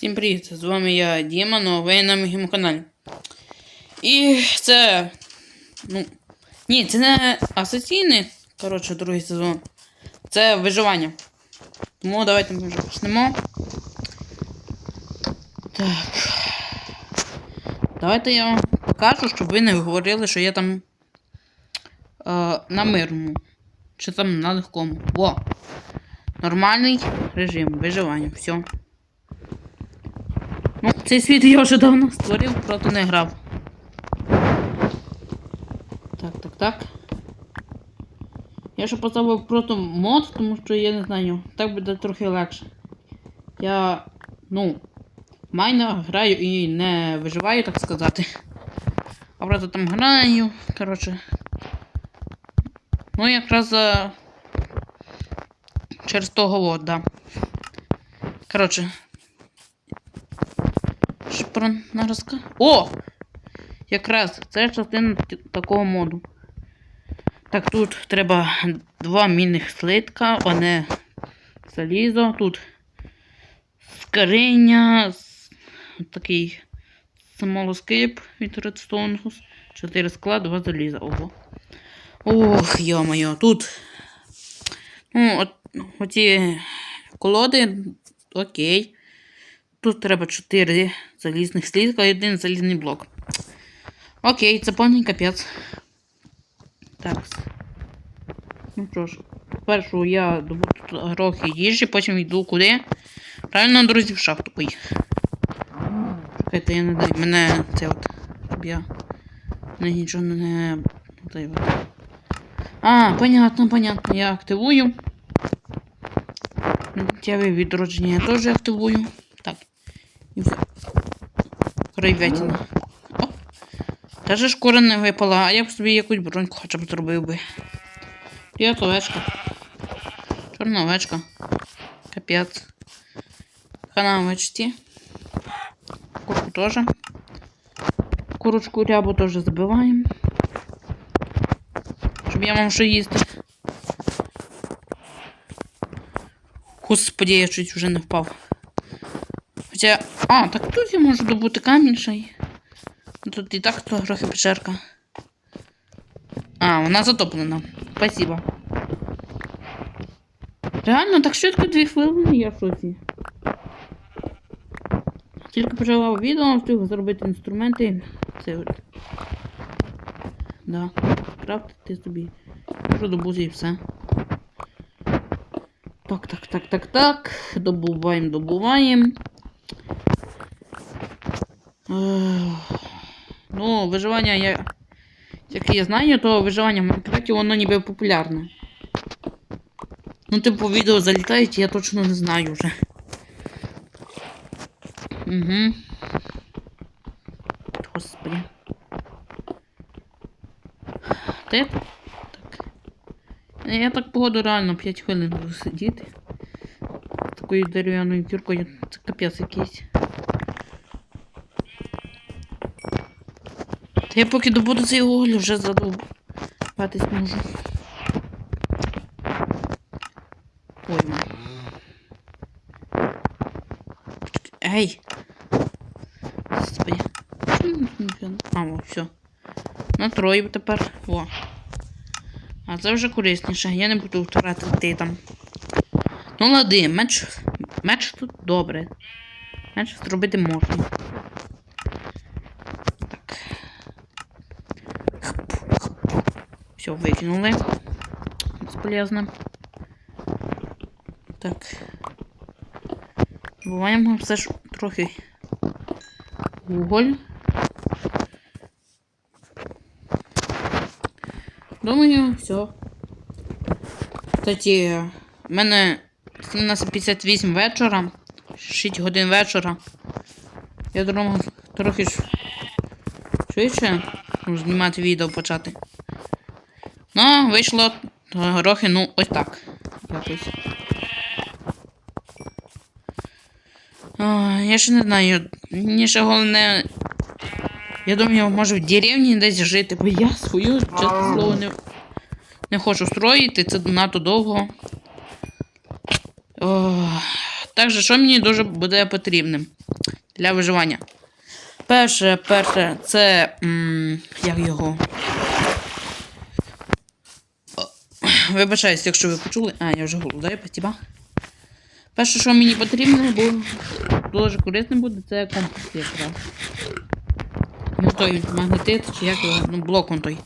Всім привіт! З вами я Діма, ну, ви на моєму каналі. І це. Ну. Ні, це не асоційний, коротше, другий сезон. Це виживання. Тому давайте ми вже почнемо. Так. Давайте я вам покажу, щоб ви не говорили, що я там е, на мирному. Чи там на легкому. Во! Нормальний режим виживання. Все. Цей світ я вже давно створив, проти не грав. Так, так, так. Я ще поставив просто мод, тому що я не знаю, так буде трохи легше. Я, ну, майно граю і не виживаю, так сказати. А просто там граю, коротше. Ну, якраз за... через того вот, да. Коротше, Шпрон на розка. О! Якраз це частина такого моду. Так, тут треба два мінних слитка, одне залізо, тут скриня, с- такий самолоскип від Redstone, 4 скла, 2 заліза. Ого. Ох, йо-моє, тут. Ну, от, оці колоди, окей. Тут треба 4 залізних слідка і один залізний блок. Окей, це повний капець. Так. Ну що ж, спершу я добуду трохи їжі, потім йду куди. Правильно, друзі, в шахту поїхав. Чекайте, я не дай мене це от. Щоб я мене нічого не. Дай. А, понятно, понятно. Я активую. Тяві відродження я теж активую. Кривятина. О! Даже шкура не випала, а я б собі якусь броньку хоча б зробив би. Привіт, овечка. Чорна овечка. Капець. Хана овечці. Курку теж. Курочку рябу теж забиваємо. Щоб я мав що їсти. Господи, я чуть вже не впав. Хоча. А, так тут я можу добути камінь Тут і так трохи печерка. А, вона затоплена. Спасибо. Реально, так швидко дві хвилини я в шоці. Тільки почала відео, встиг зробити інструменти. Це. Да. Крафтити собі. Можу добути і все. Так, так, так, так, так. Добуваємо, добуваємо. Ну, виживання я. Як я знаю, то виживання в Майнкрафті воно ніби популярне. Ну, типу, відео залітають, я точно не знаю вже. Угу. Господи. Я... Так. Я так погоду реально 5 хвилин буду сидіти. Такою дерев'яною кіркою. Це капець якийсь. Та я поки добуду цей уголь, вже задовбатись можу. Пойму. Ей! Господи. А, о, все. На троє тепер. О. А це вже корисніше. Я не буду втратити там. Ну лади, меч. Меч тут добре. Меч зробити можна. Все, викинули. Бесполезно. Так. Буваємо все ж трохи уголь. Думаю, все. Кстати, в мене 17.58 вечора. 6 годин вечора. Я думаю, трохи швидше знімати відео почати. Ну, вийшло трохи, ну, ось так. Якось. Я ще не знаю. Мені ще головне. Я думаю, може в деревні десь жити, бо я свою, чесне слово, не, не хочу строїти, це надто довго. Так що мені дуже буде потрібним? Для виживання. Перше, перше, це. М, як його. О, Вибачаюсь, якщо ви почули. А, я вже голодаю, спасибо. Перше, що мені потрібно, бо дуже корисним буде, це компас якраз. Ну той магнетит, чи як його, ну блок он той.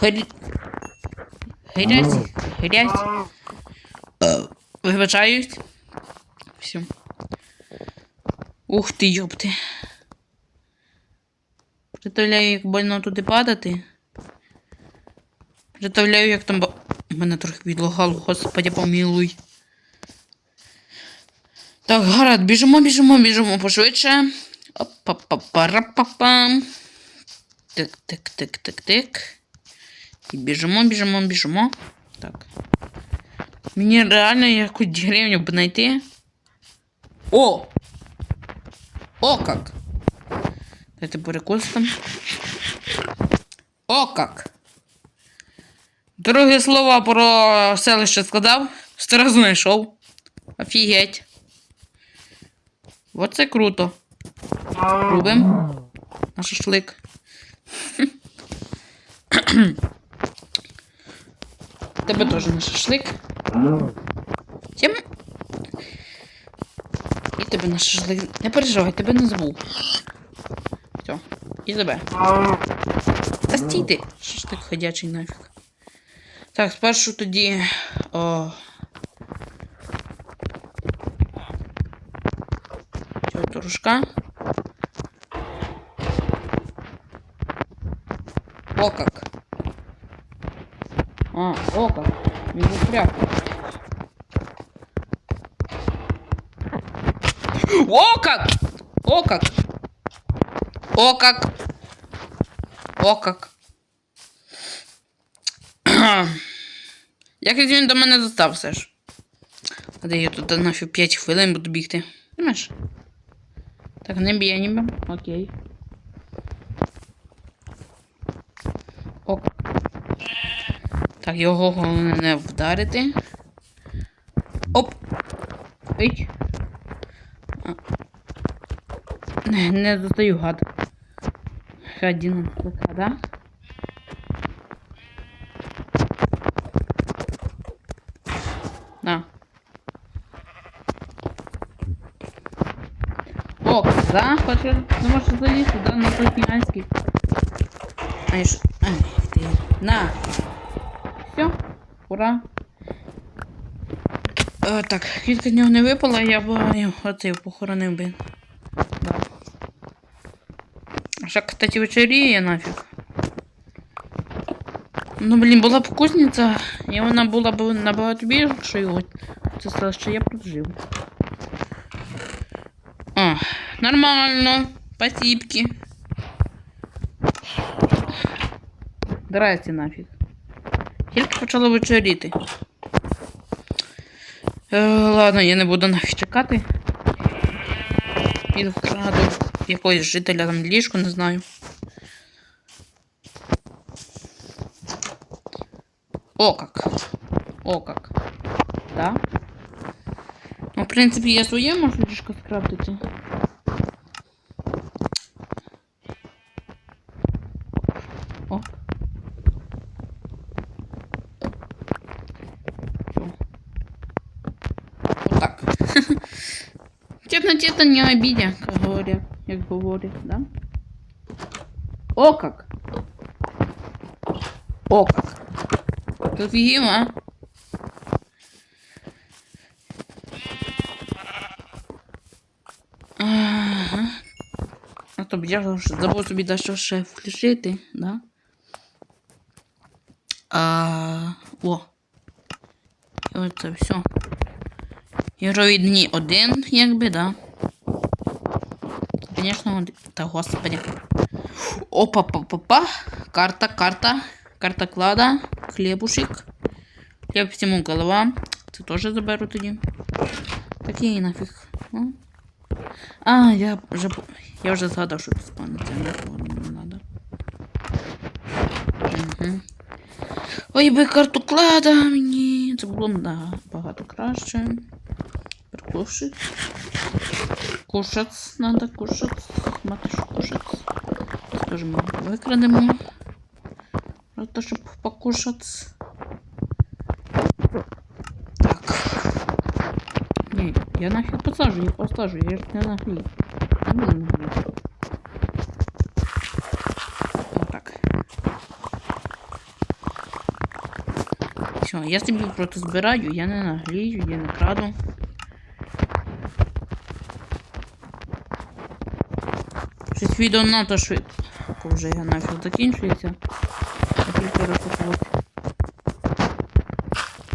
Грі... Грязь, грязь. Е, Вибачаюсь. Все. Ух ти, йопти. Представляю, як больно туди падати. Представляю, як там. Мене трохи відлагало, господи, помилуй. Так, гаразд, біжимо, біжимо, біжимо пошвидше. Опа-па-па-ра-па-пам. Тик, тик, тик, тик, тик. І біжимо, біжимо, біжимо. Так. Мені реально якусь деревню б знайти. О! О как! Дайте перекус там. О как! Другі слова про селище складав, сразу знайшов. Офігеть. Оце круто. Рубим. На шашлик. Тебе теж на шашлик. Тім. І тебе на шашлик. Не переживай, тебе не забув. Все. І тебе. Та стій ти. Шашлик ходячий нафіг. Так, спершу тоді. О. Цього трошка. О как. А, о как. Він застряг. О как! О как! О как! О как! Як він до мене достав все ж? А де я тут нафіг 5 хвилин буду бігти. Знаєш? Так, не б'є ніби. Окей. Ок. Так, його головне не вдарити. Оп! Ить. Не, не достаю гад. Така, да? Да, хочеш? Ну можеш залізти, да, на Токіанський. Ай, ш... Ай, ти. На. Все. Ура. О, так, кілька нього не випало, я б його оцей похоронив би. Да. Ще, кстати, вечеріє нафіг. Ну, блін, була б кузниця, і вона була б набагато більшою. Це сказав, що я прожив. Нормально. Спасибки. Здрасте нафіг. Тільки почало вечеріти. Е, ладно, я не буду нафіг чекати. Піду вкраду якогось жителя там ліжко, не знаю. О как. О как. Да? Ну, в принципі, я своє можу ліжко скрафтити. О. Всё. Вот так. Темноте-то не обидя, как говорят, как говорят, да? О как! О как! Тут Ема. Ага. А то б я вже забув собі дещо ще включити, да? А, о. І оце все. Героїдні один, якби, да. Звісно, один. Та господи. Опа-па-па-па. Карта, карта. Карта клада. Хлебушек. Хлеб всему голова. Це теж заберу тоді. Такий нафіг. О. А, я вже по- я вже згадав, що тут спавниться, не не надо. Угу. Ой, би карту клада мені. Це було набагато краще. Перекуши. Кушать надо, кушать. Мати, кушать. Ми викрадемо. Просто, щоб покушати. Так. Ні, я нафіг посажу, я посажу, я ж не наглію. Не. Все, я собі просто збираю, я не наглію, я не краду. Щось відео надто швидко. Вже я нафіг закінчується. Я тільки розпакувати.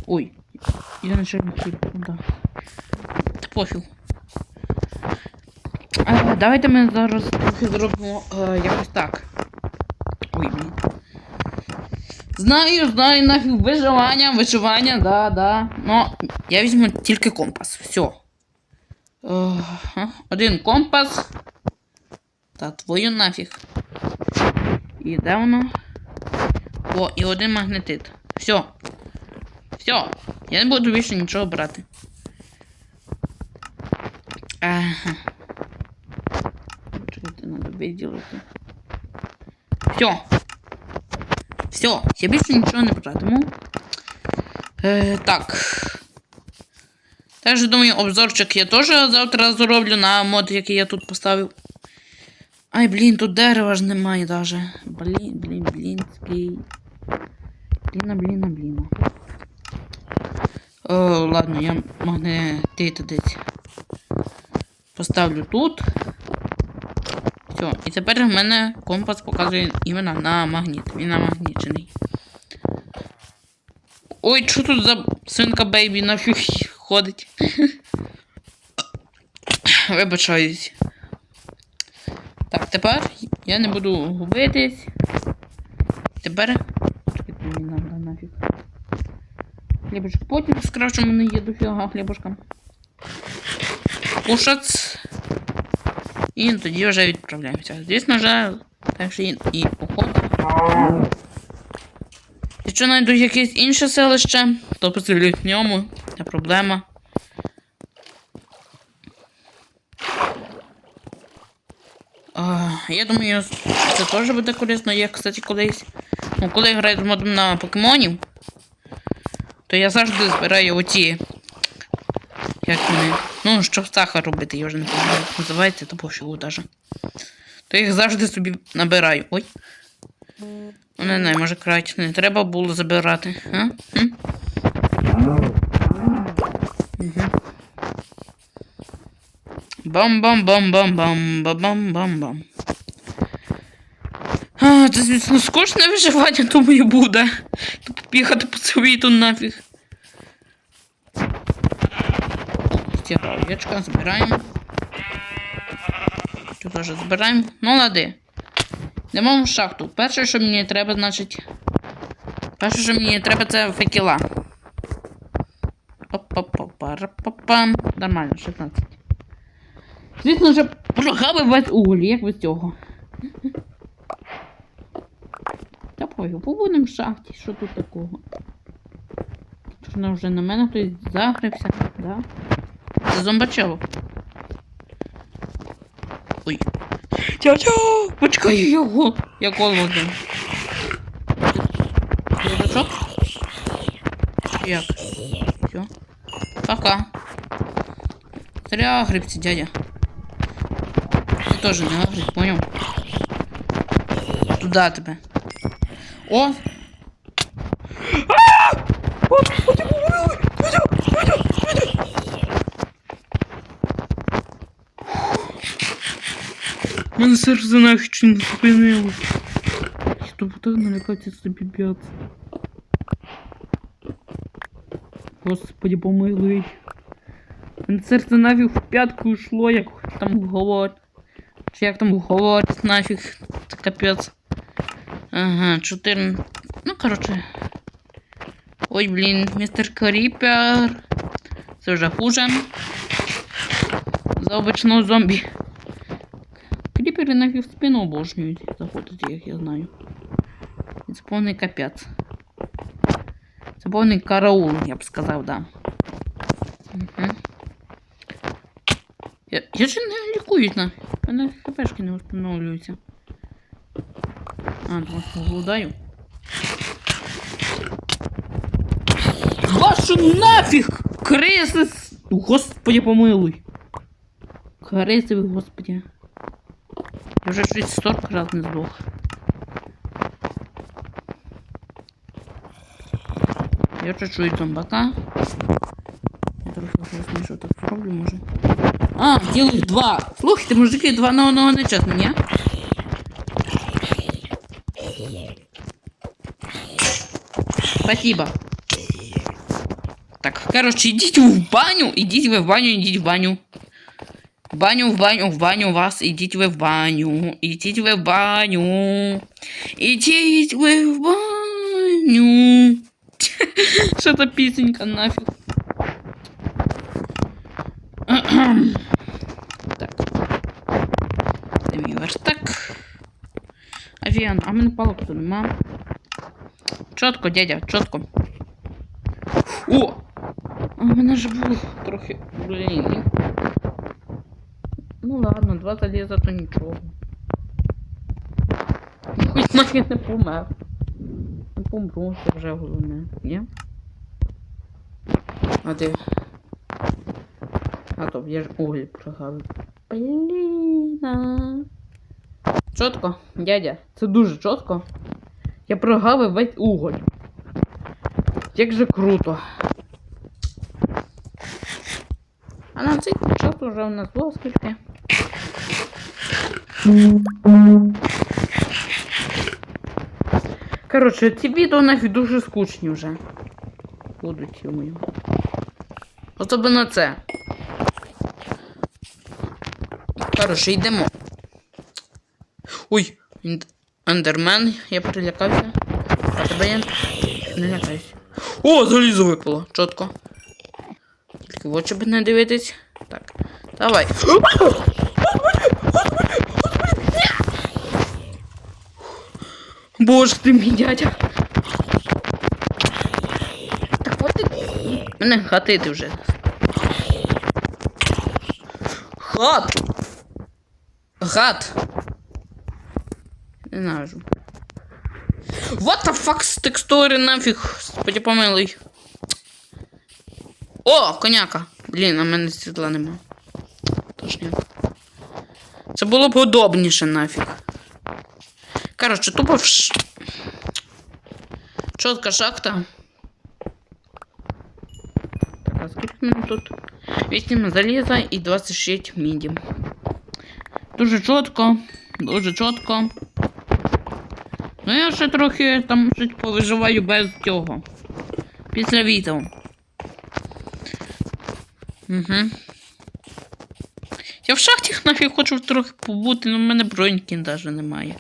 Ой, я на чорний хліб, ну да. Та пофіг. Е, давайте ми зараз трохи зробимо е, якось так. Ой, блін. Знаю, знаю, нафіг виживання, виживання, да, да. Но я візьму тільки компас. Все. Один компас. Та твою нафіг. І де воно? О, і один магнетит. Все. Все. Я не буду більше нічого брати. Ага. Чекайте, треба виділити. Все. Все, я більше нічого не братиму. Е, так. Теж думаю, обзорчик я теж завтра зроблю на мод, який я тут поставив. Ай, блін, тут дерева ж немає даже. Блін, блін, блінський. Бліна, бліна, бліна. О, ладно, я магнетит десь поставлю тут. Все, і тепер в мене компас показує іменно на магніт. Він намагнічений. Ой, що тут за свинка бейбі нафіг ходить? Вибачаюсь. Так, тепер я не буду губитись. Тепер. Мені надо нафіг. Хлібушек потім скрафчу, мене є дофіга хлібушка. Кушать. І тоді вже відправляємося. Звісно вже, так що і, уход. Якщо знайду якесь інше селище, то поселюсь в ньому, не проблема. А, я думаю, це теж буде корисно. Я, кстати, колись. Ну, коли я граю з модом на покемонів, то я завжди збираю оці. Як вони. Ну, щоб сахар робити, я вже не пам'ятаю, як називається, то пофігу даже. То їх завжди собі набираю. Ой. Ну, не знаю, може краще не треба було забирати. А? М? Угу. Бам-бам-бам-бам-бам, бам-бам-бам-бам. А, це, звісно, скучне виживання, думаю, буде. Тупо бігати по світу нафіг. Овечка, збираємо. Тут теж збираємо. Ну, лади. Йдемо в шахту. Перше, що мені треба, значить. Перше, що мені треба, це факела. Оп-оп-оп-пам. Нормально, 16. Звісно, вже програми без уголі, як без цього. Пою, побудемо в шахті, що тут такого? Вона вже на мене хтось загрився, да? Це зомбачево. Ой. Тя-тя! Почекай його! Я голоден. Їжачок? Як? Все. Пока. Зря грибці, дядя. Ти теж не гриб, понял? Туда тебе. О! Мене серце нахід не зупинило. Хто так налякався собі б'яться. Господи, помилуй. Мене серце нафіг в п'ятку йшло, як там говорять. Чи як там говорять, нафіг. Капець. Ага, 4. Ну, короче. Ой, блін, містер Кріпер. Це вже хуже. За обичного зомбі. Кріпери в спину обожнюють заходити, як я знаю. І Це повний капець. Це караул, я б сказав, да. Угу. Я, я же не лікуюсь на. Мене хпшки не встановлюються. А, тому що голодаю. Вашу нафіг! Криси! Господи, помилуй! Криси ви, господи. Я вже щось 40 раз не здох. Я чую зомбака. Я трохи зараз що так зроблю, може. А, ділих два. Слухайте, мужики, два на одного не чесно, ні? Спасибо. Так, короче, идите в баню, идите вы в баню, идите в баню. Баню, в баню, в баню вас, идите вы в баню, идите вы в баню, идите вы в баню. Что за песенка нафиг? Так. Де мій верстак? Авіан, а в мене палок тут Чотко, дядя, чотко. О! А в мене ж був трохи. Блін. Ну ладно, два заліза то нічого. Хоч навіть не помер. Не помру, це вже головне, ні? А де? А то я ж уголь прогавив. Блін. а. Чотко, дядя, це дуже чітко. Я прогавив весь уголь. Як же круто. А на цей час уже у нас було скільки. Коротше, ці відео нафіг дуже скучні вже. Будуть мої. Особливо це. Коротше, йдемо. Ой, ен- ендермен, я прилякався. А тебе я не лякаюсь. О, залізо випало, чітко. Тільки в очі б не дивитись. Так, давай. Боже ти мій дядя. Так от ти. Мене гатити вже. Гад! Гад! Ненавижу. What the fuck з текстури нафіг, господи помилуй. О, коняка. Блін, а мене світла нема. Точняк. Це було б удобніше нафіг. Коротше, тупо в ш... Чотка шахта. Так, а скільки мене тут? 8 заліза і 26 міді. Дуже чітко, дуже чітко. Ну я ще трохи там щось повиживаю без цього. Після відео. Угу. Я в шахті нафіг хочу трохи побути, але в мене броньки навіть немає.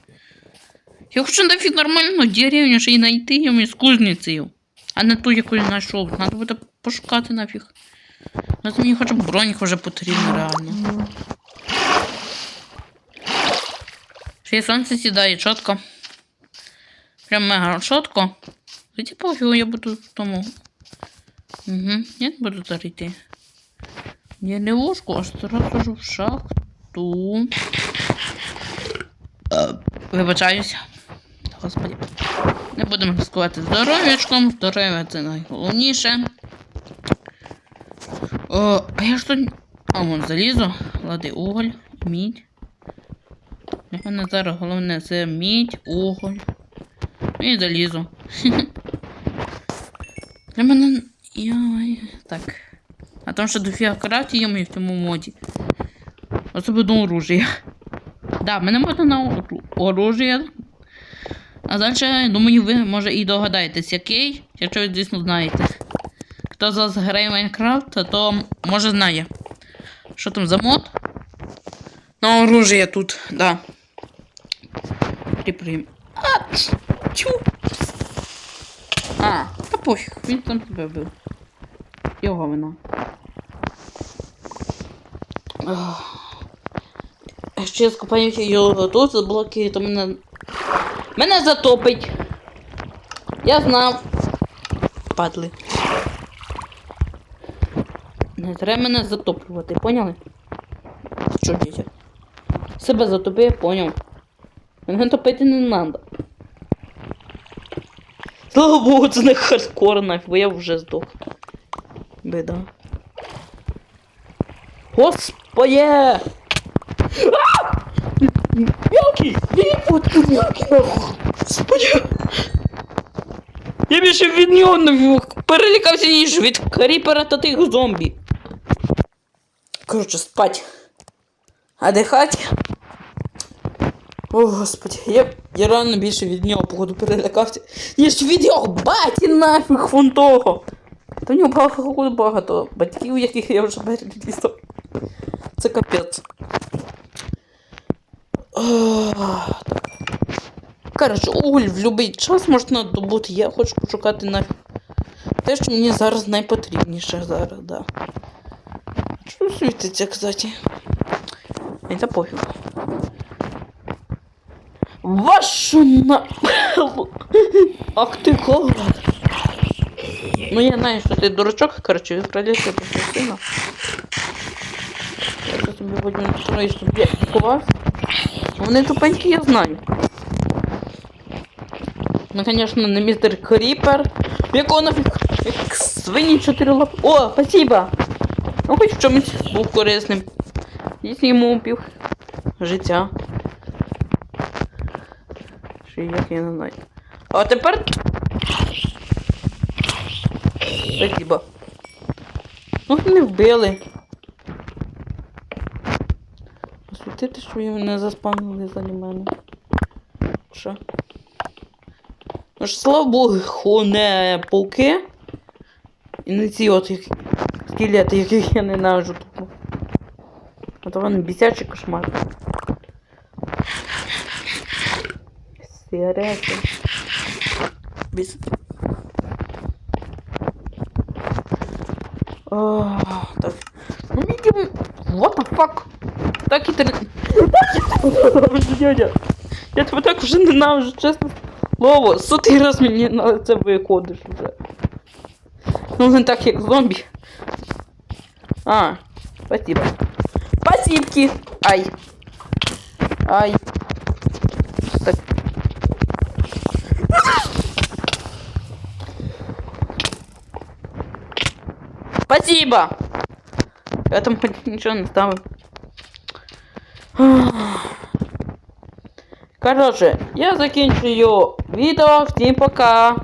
Я хочу нафіг нормальну деревню ще й знайти їм із кузницею. А не ту, яку я знайшов. Треба буде пошукати нафіг. Ну, мені хоча б бронька вже потрібна реально. Ще й сонце сідає чітко. Прям мега чітко. Тоді пофігу, я буду в тому. Угу, я не буду зараз йти. Я не ложку, аж сразу в шахту. Вибачаюсь. Господи. Не будемо ризикувати здоров'ячком. Здоров'я це найголовніше. О, а я ж тут. А, вон залізо. Лади уголь, мідь. Для мене зараз головне це мідь, уголь. Ну І залізо. Для мене. Яй. Так. А там ще дофіга крафті є мої в цьому моді. Особливо оружие. Да, мене можна на ору- оружие. А далі, думаю, ви може і догадаєтесь, який, якщо ви, звісно, знаєте. Хто з вас грає Майнкрафт, то може знає. Що там за мод? На оружие тут, да. Приприм. А, чу. А, та пофіг, він там тебе вбив. Його вина. Якщо я скопаю його тут за блоки, то мене. Мене затопить. Я знав. Падли. Не треба мене затоплювати, поняли? Що дітя? Себе затопи, я поняв. Мене топити не надо. Слава Богу, це не хардкор нафіг, бо я вже здох. Бида. Господи! А! Мелкий! Мелкий нахуй! Господи! Я більше від нього не перелякався, ніж від кріпера та тих зомбі. Коротше, спать. А дихать. О, господи, я, я реально більше від нього, походу, перелякався, ніж від його баті нафіг вон того. Та в нього багато, багато батьків, яких я вже перелізав. Це капець. Коротше, уголь в будь-який час можна добути. Я хочу пошукати нафіг. Те, що мені зараз найпотрібніше зараз, да. Що світиться, кстати? Та пофіг. Вашу на... Ах ти гад. Ну я знаю, що ти дурачок, короче, відправляйся до свого сина. Я тут тобі возьму троє, щоб я ховався. Вони тупенькі, я знаю. Ну, конечно, не містер Кріпер. Якого нафіг? Як свині чотири лапи. О, спасибо! Ну, хоч в чомусь був корисним. Якщо йому пів життя. Чи як я не знаю. А тепер. Спасибо. Ну, не вбили. Освітити, що ви мене заспавнили за мене. Що? Ну ж, слава Богу, не пауки. І не ці от які- скелети, яких я ненавиджу тупо. А то вони бісячий кошмар. Сигарети. Біс. Ах, так. Ну, видимо, what the fuck? Так і ти... Дядя, я тебе так вже ненавиджу, чесно. Лово, сотий раз мені на це виходиш вже. Ну не так як зомбі. А, спасибо. Спасибки! Ай. Ай. Спасибо! Я там ничего не ставлю. Короче, я закінчую відео. Всім пока.